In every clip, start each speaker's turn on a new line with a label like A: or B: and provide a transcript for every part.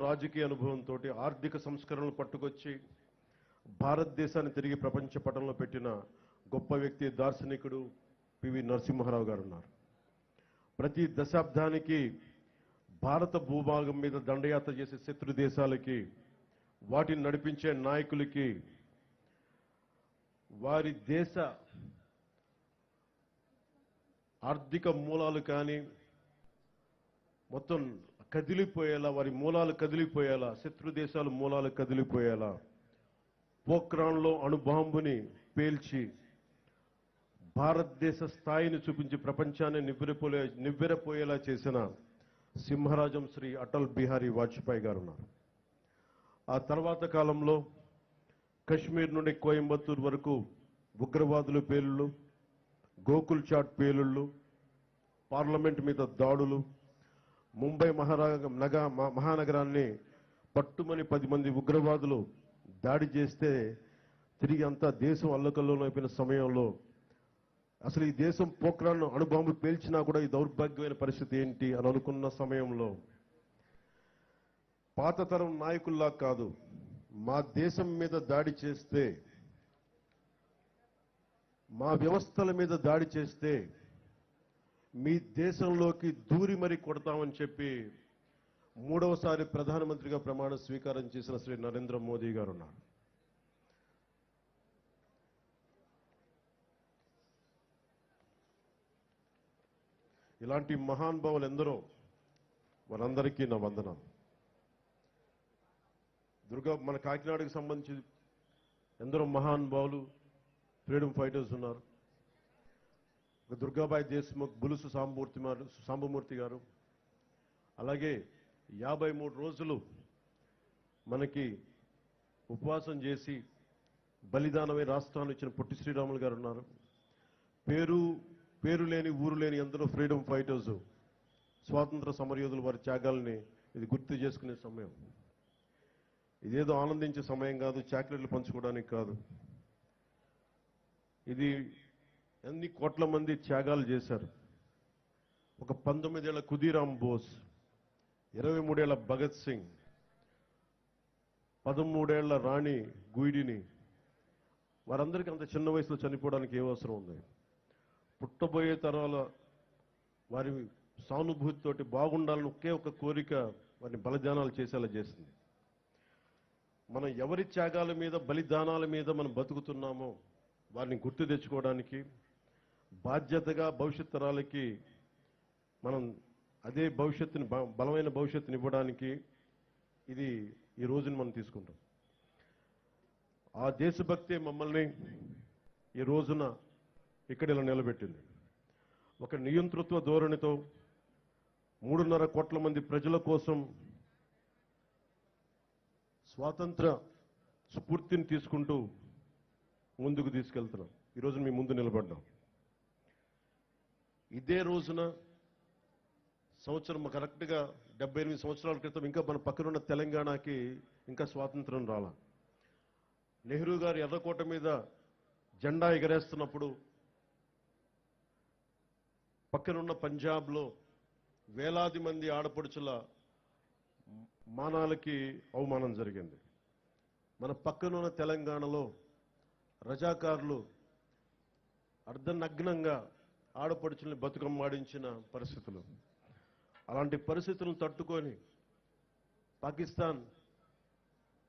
A: రాజకీయ అనుభవంతో ఆర్థిక సంస్కరణలు పట్టుకొచ్చి భారతదేశాన్ని తిరిగి ప్రపంచ పటంలో పెట్టిన గొప్ప వ్యక్తి దార్శనికుడు పివి నరసింహారావు గారు ఉన్నారు ప్రతి దశాబ్దానికి భారత భూభాగం మీద దండయాత్ర చేసే శత్రు దేశాలకి వాటిని నడిపించే నాయకులకి వారి దేశ ఆర్థిక మూలాలు కానీ మొత్తం కదిలిపోయేలా వారి మూలాలు కదిలిపోయేలా శత్రు దేశాలు మూలాలు కదిలిపోయేలా పోక్రాన్లో అణుబాంబుని పేల్చి భారతదేశ స్థాయిని చూపించి ప్రపంచాన్ని నివ్వెరపోలే నివ్వెరపోయేలా చేసిన సింహరాజం శ్రీ అటల్ బిహారీ వాజ్పేయి గారు ఉన్నారు. ఆ తర్వాత కాలంలో కశ్మీర్ నుండి కోయంబత్తూర్ వరకు ఉగ్రవాదుల పేలుళ్ళు గోకుల్ చాట్ పేలుళ్ళు పార్లమెంట్ మీద దాడులు ముంబై మహారా నగ మహానగరాన్ని పట్టుమని పది మంది ఉగ్రవాదులు దాడి చేస్తే తిరిగి అంతా దేశం అల్లకల్లోనైపోయిన సమయంలో అసలు ఈ దేశం పోఖ్రాన్ అణుబాంబు పేల్చినా కూడా ఈ దౌర్భాగ్యమైన పరిస్థితి ఏంటి అని అనుకున్న సమయంలో పాత తరం నాయకుల్లా కాదు మా దేశం మీద దాడి చేస్తే మా వ్యవస్థల మీద దాడి చేస్తే మీ దేశంలోకి దూరి మరి కొడతామని చెప్పి మూడవసారి ప్రధానమంత్రిగా ప్రమాణ స్వీకారం చేసిన శ్రీ నరేంద్ర మోదీ గారు ఉన్నారు. ఇలాంటి మహానుభావులు ఎందరో వారందరికీ నా వందనాలు. దుర్గా మన కాకినాడకు సంబంధించి ఎందరో మహానుభావులు ఫ్రీడమ్ ఫైటర్స్ ఉన్నారు. దుర్గాబాయి దేశ్ముఖ్ బులుసు సాంబమూర్తి గారు సాంబమూర్తి గారు. అలాగే యాభై మూడు రోజులు మనకి ఉపవాసం చేసి బలిదానమై రాష్ట్రాన్ని ఇచ్చిన పొట్టి శ్రీరాములు గారు ఉన్నారు. పేరు పేరు లేని ఊరు లేని ఎందరో ఫ్రీడమ్ ఫైటర్స్ స్వాతంత్ర సమరయోధులు వారి త్యాగాల్ని ఇది గుర్తు చేసుకునే సమయం. ఇదేదో ఆనందించే సమయం కాదు చాక్లెట్లు పంచుకోవడానికి కాదు. ఇది ఎన్ని కోట్ల మంది త్యాగాలు చేశారు. ఒక పంతొమ్మిదేళ్ళ కుదీరాం బోస్ ఇరవై మూడేళ్ళ భగత్ సింగ్ పదమూడేళ్ళ రాణి గుయిడిని. వారందరికీ అంత చిన్న వయసులో చనిపోవడానికి ఏ అవసరం ఉంది? పుట్టబోయే తరాల వారి సానుభూతితోటి బాగుండాలని ఒకే ఒక కోరిక వారిని బలిదానాలు చేసేలా చేసింది. మనం ఎవరి త్యాగాల మీద బలిదానాల మీద మనం బతుకుతున్నామో వారిని గుర్తు తెచ్చుకోవడానికి బాధ్యతగా భవిష్యత్ తరాలకి మనం అదే భవిష్యత్తుని బలమైన భవిష్యత్తుని ఇవ్వడానికి ఇది ఈ రోజుని మనం తీసుకుంటాం. ఆ దేశభక్తే మమ్మల్ని ఈ రోజున ఇక్కడ ఇలా నిలబెట్టింది. ఒక నియంతృత్వ ధోరణితో మూడున్నర కోట్ల మంది ప్రజల కోసం స్వాతంత్ర స్ఫూర్తిని తీసుకుంటూ ముందుకు తీసుకెళ్తున్నాం. ఈరోజు మీ ముందు నిలబడ్డాం. ఇదే రోజున సంవత్సరం కరెక్ట్గా డెబ్బై ఎనిమిది సంవత్సరాల క్రితం ఇంకా మన పక్కనున్న తెలంగాణకి ఇంకా స్వాతంత్రం రాల. నెహ్రూ గారు ఎర్రకోట మీద జెండా ఎగరేస్తున్నప్పుడు పక్కనున్న పంజాబ్లో వేలాది మంది ఆడపడుచుల మానాలకి అవమానం జరిగింది. మన పక్కనున్న తెలంగాణలో రజాకారులు అర్ధనగ్నంగా ఆడపడుచుల్ని బతుకమ్మాడించిన పరిస్థితులు. అలాంటి పరిస్థితులను తట్టుకొని పాకిస్తాన్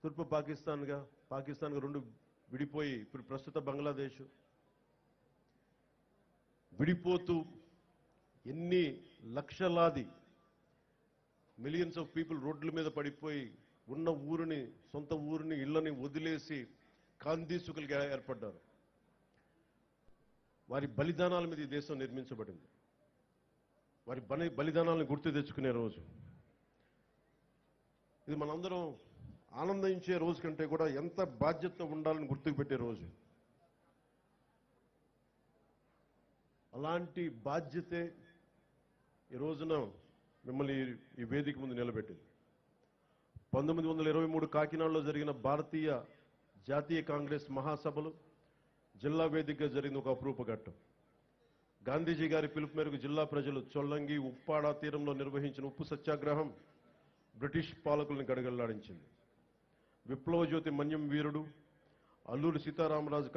A: తూర్పు పాకిస్తాన్గా పాకిస్తాన్గా రెండు విడిపోయి ఇప్పుడు ప్రస్తుత బంగ్లాదేశ్ విడిపోతూ ఎన్ని లక్షలాది మిలియన్స్ ఆఫ్ పీపుల్ రోడ్ల మీద పడిపోయి ఉన్న ఊరిని సొంత ఊరిని ఇళ్ళని వదిలేసి కాందీసుకులుగా ఏర్పడ్డారు. వారి బలిదానాల మీద ఈ దేశం నిర్మించబడింది. వారి బలి బలిదానాలను గుర్తు తెచ్చుకునే రోజు. ఇది మనందరం ఆనందించే రోజు కంటే కూడా ఎంత బాధ్యత ఉండాలని గుర్తుకు పెట్టే రోజు. అలాంటి బాధ్యతే ఈ రోజున మిమ్మల్ని ఈ- ఈ వేదిక ముందు నిలబెట్టింది. పంతొమ్మిది వందల ఇరవై మూడు కాకినాడలో జరిగిన భారతీయ జాతీయ కాంగ్రెస్ మహాసభలు జిల్లా వేదికగా జరిగిన ఒక అపురూప ఘట్టం గాంధీజీ గారి పిలుపు మేరకు జిల్లా ప్రజలు చొల్లంగి ఉప్పాడ తీరంలో నిర్వహించిన ఉప్పు సత్యాగ్రహం బ్రిటిష్ పాలకుల్ని గడగల్లాడించింది విప్లవ జ్యోతి మన్యం వీరుడు అల్లూరి సీతారామరాజు